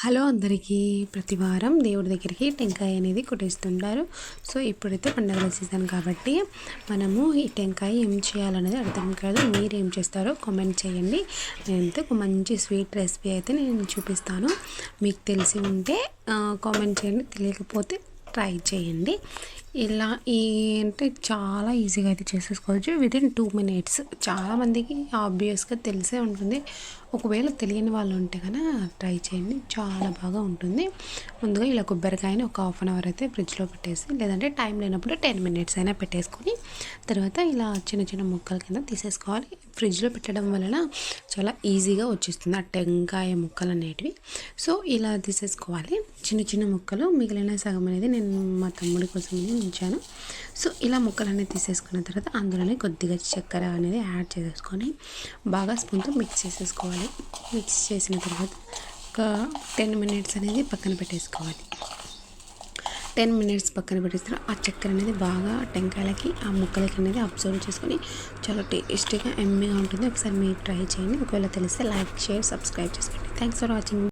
Hello అందరికీ ప్రతి వారం దేవుడి దగ్గరికి టెంకాయ అనేది కొట్టేస్తుంటారు. సో ఇప్పుడైతే పండగల సీజన్ కాబట్టి మనము ఈ టెంకాయ ఏం చేయాలనేది అర్థం కాదు. మీరు ఏం చేస్తారో కామెంట్ చేయండి. నేనైతే ఒక మంచి స్వీట్ రెసిపీ అయితే నేను చూపిస్తాను. మీకు తెలిసి ఉంటే కామెంట్ చేయండి. తెలియకపోతే ట్రై చేయండి. ఇలా ఈ అంటే చాలా ఈజీగా అయితే చేసేసుకోవచ్చు. వితిన్ టూ మినిట్స్ చాలామందికి ఆబ్వియస్గా తెలిసే ఉంటుంది. ఒకవేళ తెలియని వాళ్ళు ఉంటే కనుక ట్రై చేయండి. చాలా బాగా ఉంటుంది. ముందుగా ఇలా కొబ్బరికాయని ఒక హాఫ్ అన్ అవర్ అయితే ఫ్రిడ్జ్లో పెట్టేసి లేదంటే టైం లేనప్పుడు టెన్ మినిట్స్ అయినా పెట్టేసుకొని తర్వాత ఇలా చిన్న చిన్న ముక్కల కింద తీసేసుకోవాలి. ఫ్రిడ్జ్లో పెట్టడం వలన చాలా ఈజీగా వచ్చేస్తుంది. ఆ టెంకాయ ముక్కలు అనేటివి. సో ఇలా తీసేసుకోవాలి. చిన్న చిన్న ముక్కలు మిగిలిన సగం అనేది నేను మా తమ్ముడి కోసం ఉంచాను. సో ఇలా ముక్కలు అనేది తీసేసుకున్న తర్వాత అందులోనే కొద్దిగా చక్కెర అనేది యాడ్ చేసేసుకొని బాగా స్పూన్తో మిక్స్ చేసేసుకోవాలి. మిక్స్ చేసిన తర్వాత ఒక టెన్ మినిట్స్ అనేది పక్కన పెట్టేసుకోవాలి. టెన్ మినిట్స్ పక్కన పెట్టేస్తారు ఆ చక్కెర అనేది బాగా టెంకాయలకి ఆ ముక్కలకి అనేది అబ్జర్వ్ చేసుకొని చాలా టేస్టీగా ఎమ్మీగా ఉంటుంది. ఒకసారి మీరు ట్రై చేయండి. ఒకవేళ తెలిస్తే లైక్ షేర్ సబ్స్క్రైబ్ చేసుకోండి. Thanks for watching